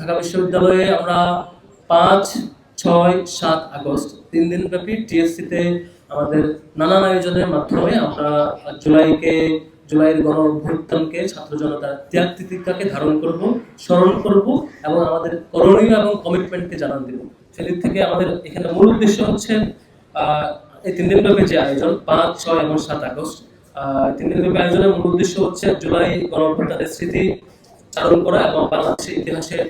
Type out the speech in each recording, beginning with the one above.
ঢাকা বিশ্ববিদ্যালয়ে আমরা পাঁচ, ছয়, সাত আগস্ট তিন দিন ব্যাপী টিএসসিতে আমাদের নানান আয়োজনের মাধ্যমে আমরা জুলাইকে, জুলাইয়ের গণ অভ্যুত্থানকে, ছাত্র জনতার ত্যাগ তিতিকাকে ধারণ করব, স্মরণ করব এবং আমাদের করণীয় এবং কমিটমেন্টকে জানান দেব। সেদিক থেকে আমাদের এখানে মূল উদ্দেশ্য হচ্ছে এই তিন দিন ব্যাপী যে আয়োজন, পাঁচ, ছয় এবং সাত আগস্ট তিন দিন ব্যাপী আয়োজনের মূল উদ্দেশ্য হচ্ছে জুলাই গণ অভ্যুত্থানের স্মৃতি চারণ করা এবং বাংলাদেশের ইতিহাসের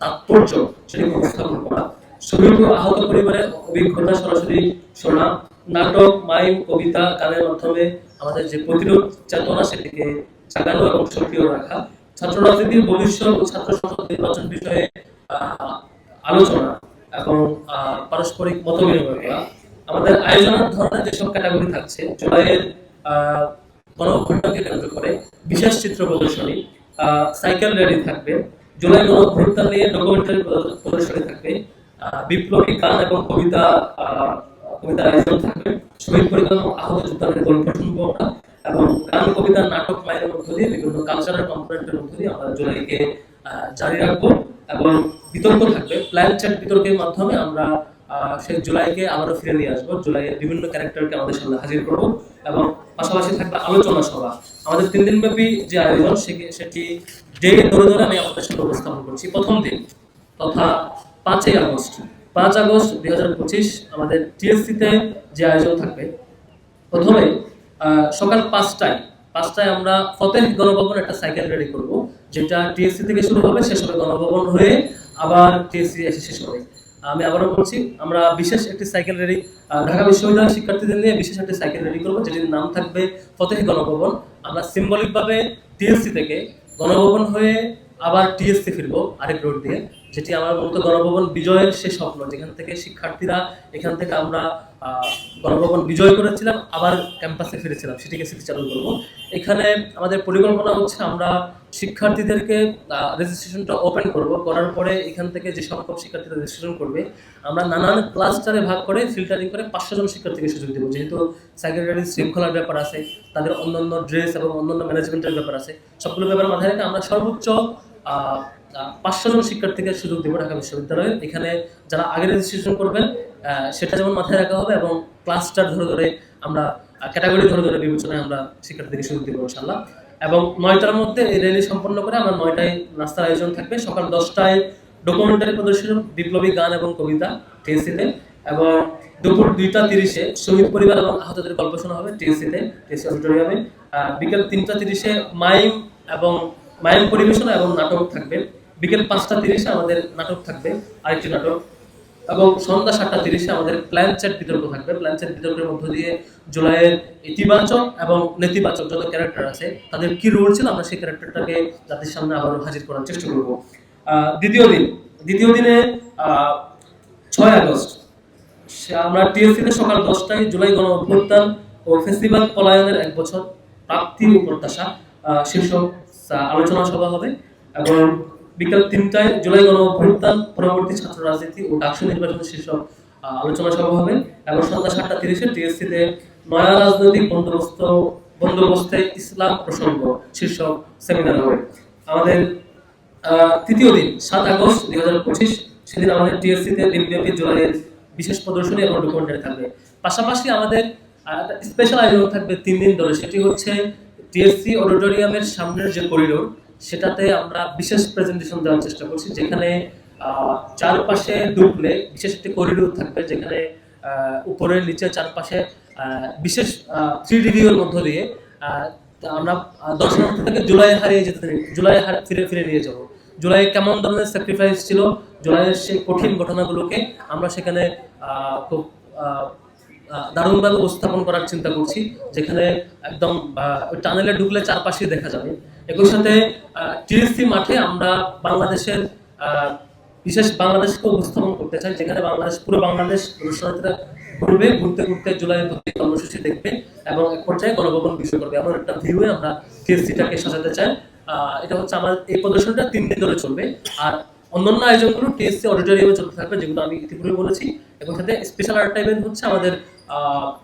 তাৎপর্য সেটি উপস্থাপন করা। শহীদ আহত পরিবারের অভিজ্ঞতা সরাসরি শোনা। নাটক মাইম কবিতা গানের মাধ্যমে আমাদের যে প্রতিরোধ চেতনা সেটিকে জাগানো এবং সক্রিয় রাখা। ছাত্র রাজনীতির ভবিষ্যৎ ছাত্র সংসদ নির্বাচন বিষয়ে আলোচনা এবং পারস্পরিক মত বিনিময় করা। আমাদের আয়োজনের ধরনের যেসব ক্যাটাগরি থাকছে জুলাইয়ের আহ, কেন্দ্র করে বিশেষ চিত্র প্রদর্শনী সাইকেল র্যালি থাকবে। জুলাই গণঅভ্যুত্থান নিয়ে ডকুমেন্টারি প্রদর্শনী থাকবে। বিপ্লবী গান এবং কবিতা কবিতার আয়োজন থাকবে। শহীদ পরিবার আহত যোদ্ধাদের গল্প শুনব আমরা এবং গান, কবিতা, নাটক মায়ের মধ্য দিয়ে বিভিন্ন কালচারাল কম্পোনেন্টের মধ্য দিয়ে আমরা জুলাইকে জারি রাখব এবং বিতর্ক থাকবে। প্ল্যান চ্যাট বিতর্কের মাধ্যমে আমরা সেই জুলাইকে আবারও ফিরে নিয়ে আসব। জুলাইয়ের বিভিন্ন ক্যারেক্টারকে আমাদের সামনে হাজির করব এবং পাশাপাশি থাকবে আলোচনা সভা। আমাদের তিন দিন ব্যাপী যে আয়োজন, সেটি ডে ধরে ধরে আমি আমাদের সামনে উপস্থাপন করছি। প্রথম দিন, তথা পাঁচই আগস্ট, পাঁচ আগস্ট দুই হাজার পঁচিশ আমাদের টিএসসিতে যে আয়োজন থাকবে, প্রথমে সকাল পাঁচটায় পাঁচটায় আমরা ফতেহ গণভবন একটা সাইকেল রেডি করব, যেটা টিএসসি থেকে শুরু হবে, শেষ হবে গণভবন হয়ে আবার টিএসসি এসে শেষ হবে। আমি আবারও বলছি, আমরা বিশেষ একটি সাইকেল রেডি ঢাকা বিশ্ববিদ্যালয়ের শিক্ষার্থীদের নিয়ে বিশেষ একটি সাইকেল রেডি করব, যেটির নাম থাকবে ফতেহ গণভবন। আমরা সিম্বলিকভাবে টিএসসি থেকে গণভবন হয়ে আবার টিএসসি ফিরবো আরেক রোড দিয়ে। যেটি আমার মূলত গণভবন বিজয়ের সে স্বপ্ন, যেখান থেকে শিক্ষার্থীরা, এখান থেকে আমরা গণভবন বিজয় করেছিলাম, আবার ক্যাম্পাসে ফিরেছিলাম, সেটিকে স্মৃতিচারণ করব এখানে আমাদের পরিকল্পনা হচ্ছে আমরা শিক্ষার্থীদেরকে রেজিস্ট্রেশনটা ওপেন করব, করার পরে এখান থেকে যে সংখ্যক শিক্ষার্থীরা রেজিস্ট্রেশন করবে, আমরা নানান ক্লাস্টারে ভাগ করে ফিল্টারিং করে পাঁচশো জন শিক্ষার্থীকে সুযোগ দেবো। যেহেতু সেক্রেটারি শৃঙ্খলার ব্যাপার আছে, তাদের অন্যান্য ড্রেস এবং অন্যান্য ম্যানেজমেন্টের ব্যাপার আছে, সবগুলো ব্যাপার মাথায় রেখে আমরা সর্বোচ্চ পাঁচশো জন শিক্ষার্থীকে সুযোগ দেবো ঢাকা বিশ্ববিদ্যালয়ে। এখানে যারা আগে রেজিস্ট্রেশন করবেন সেটা যেমন মাথায় রাখা হবে এবং ক্লাস্টার ধরে ধরে আমরা ক্যাটাগরি ধরে ধরে বিবেচনায় আমরা শিক্ষার্থীকে সুযোগ দেবো ইনশাল্লাহ এবং নয়টার মধ্যে এই র্যালি সম্পন্ন করে আমরা নয়টায় নাস্তার আয়োজন থাকবে। সকাল দশটায় ডকুমেন্টারি প্রদর্শনী, বিপ্লবী গান এবং কবিতা টিএসসিতে এবং দুপুর দুইটা তিরিশে শহীদ পরিবার এবং আহতদের গল্প শোনা হবে টিএসসিতে টিএসসি অডিটোরিয়ামে। বিকেল তিনটা তিরিশে মাইম এবং মাইম পরিবেশনা এবং নাটক থাকবে। বিকেল পাঁচটা তিরিশে আমাদের নাটক থাকবে, আরেকটি নাটক। এবং সন্ধ্যা সাতটা তিরিশে আমাদের প্ল্যান চ্যাট বিতর্ক থাকবে। প্ল্যান চ্যাট বিতর্কের মধ্য দিয়ে জুলাইয়ের ইতিবাচক এবং নেতিবাচক যত ক্যারেক্টার আছে, তাদের কি রোল ছিল, আমরা সেই ক্যারেক্টারটাকে জাতির সামনে আবারও হাজির করার চেষ্টা করব। দ্বিতীয় দিন। দ্বিতীয় দিনে ছয় আগস্ট আমরা টিএসসিতে সকাল দশটায় জুলাই গণ অভ্যুত্থান ও ফেস্টিভ্যাল পলায়নের এক বছর প্রাপ্তি ও প্রত্যাশা শীর্ষক আলোচনা সভা হবে। এবং বিকাল তিনটায় জুলাই গণ অভ্যুত্থান পরবর্তী ছাত্র রাজনীতি ও ডাকসু নির্বাচনের শীর্ষক আলোচনা সভা হবে। এবং সন্ধ্যা সাতটা তিরিশে টিএসসিতে নয়া রাজনৈতিক বন্দোবস্ত, বন্দোবস্তে ইসলাম প্রসঙ্গ শীর্ষক সেমিনার হবে। আমাদের তৃতীয় দিন, সাত আগস্ট দুই হাজার পঁচিশ, সেদিন আমাদের টিএসসিতে দিনব্যাপী জুলাইয়ের বিশেষ প্রদর্শনী এবং ডকুমেন্টারি থাকবে। পাশাপাশি আমাদের স্পেশাল আয়োজন থাকবে তিন দিন ধরে, সেটি হচ্ছে টিএসসি অডিটোরিয়ামের সামনের যে করিডোর সেটাতে আমরা বিশেষ প্রেজেন্টেশন দেওয়ার চেষ্টা করছি, যেখানে চারপাশে ঢুকলে বিশেষ একটি করিডোর থাকবে, যেখানে উপরে নিচে চারপাশে বিশেষ থ্রি রিভিউর মধ্য দিয়ে আমরা দর্শনার্থী থেকে জুলাই হারিয়ে যেতে জুলাই হার- ফিরে ফিরে নিয়ে যাব। জুলাই কেমন ধরনের স্যাক্রিফাইস ছিল? জুলাইয়ের সেই কঠিন ঘটনাগুলোকে আমরা সেখানে খুব দারুণভাবে উপস্থাপন করার চিন্তা করছি, যেখানে একদম টানেলে ঢুকলে চারপাশে দেখা যাবে। একই সাথে টিএসসি মাঠে আমরা বাংলাদেশের বিশেষ বাংলাদেশকে উপস্থাপন করতে চাই, যেখানে বাংলাদেশ, পুরো বাংলাদেশ দর্শনার্থীরা ঘুরবে, ঘুরতে ঘুরতে জুলাই প্রতি কর্মসূচি দেখবে এবং এক পর্যায়ে গণভবন বিষয় করবে। এমন একটা ভিউয়ে আমরা টিএসসিটাকে সাজাতে চাই। এটা হচ্ছে আমার, এই প্রদর্শনটা তিন দিন ধরে চলবে। আর অন্যান্য আয়োজনগুলো টিএসসি অডিটোরিয়ামে চলতে থাকবে, যেগুলো আমি ইতিপূর্বে বলেছি। এবং সাথে স্পেশাল আর্ট ইভেন্ট হচ্ছে আমাদের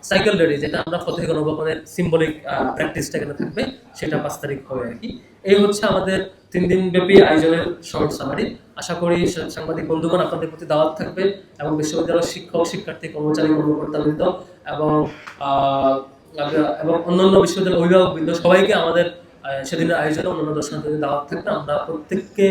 সাইকেল রেডি যেটা আমরা ফতেহ গণভবনের সিম্বলিক প্র্যাকটিসটা এখানে থাকবে, সেটা পাঁচ তারিখ হবে আর কি। এই হচ্ছে আমাদের তিন দিন ব্যাপী আয়োজনের শর্ট সামারি আশা করি সাংবাদিক বন্ধুগণ আপনাদের প্রতি দাওয়াত থাকবে এবং বিশ্ববিদ্যালয়ের শিক্ষক, শিক্ষার্থী, কর্মচারী, কর্মকর্তাবৃন্দ এবং এবং অন্যান্য বিশ্ববিদ্যালয়ের অভিভাবক অভিভাবকবৃন্দ সবাইকে আমাদের সেদিনের আয়োজনে অন্যান্য দর্শনার্থীদের দাওয়াত থাকবে। আমরা প্রত্যেককে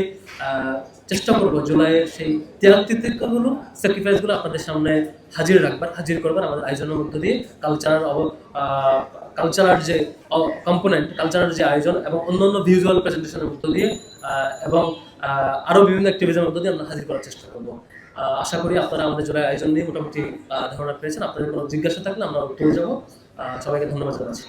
চেষ্টা করব জুলাইয়ের সেই ত্যাগগুলো স্যাক্রিফাইসগুলো আপনাদের সামনে হাজির রাখবার হাজির করবার আমাদের আয়োজনের মধ্য দিয়ে। কালচারাল অব কালচারাল যে কম্পোনেন্ট কালচারাল যে আয়োজন এবং অন্যান্য ভিজুয়াল প্রেজেন্টেশনের মধ্য দিয়ে এবং আহ, আরও বিভিন্ন অ্যাক্টিভিটির মধ্য দিয়ে আমরা হাজির করার চেষ্টা করব। আশা করি আপনারা আমাদের জুলাই আয়োজন নিয়ে মোটামুটি ধারণা পেয়েছেন। আপনাদের কোনো জিজ্ঞাসা থাকলে আমরা উত্তরে যাব। সবাইকে ধন্যবাদ জানাচ্ছি।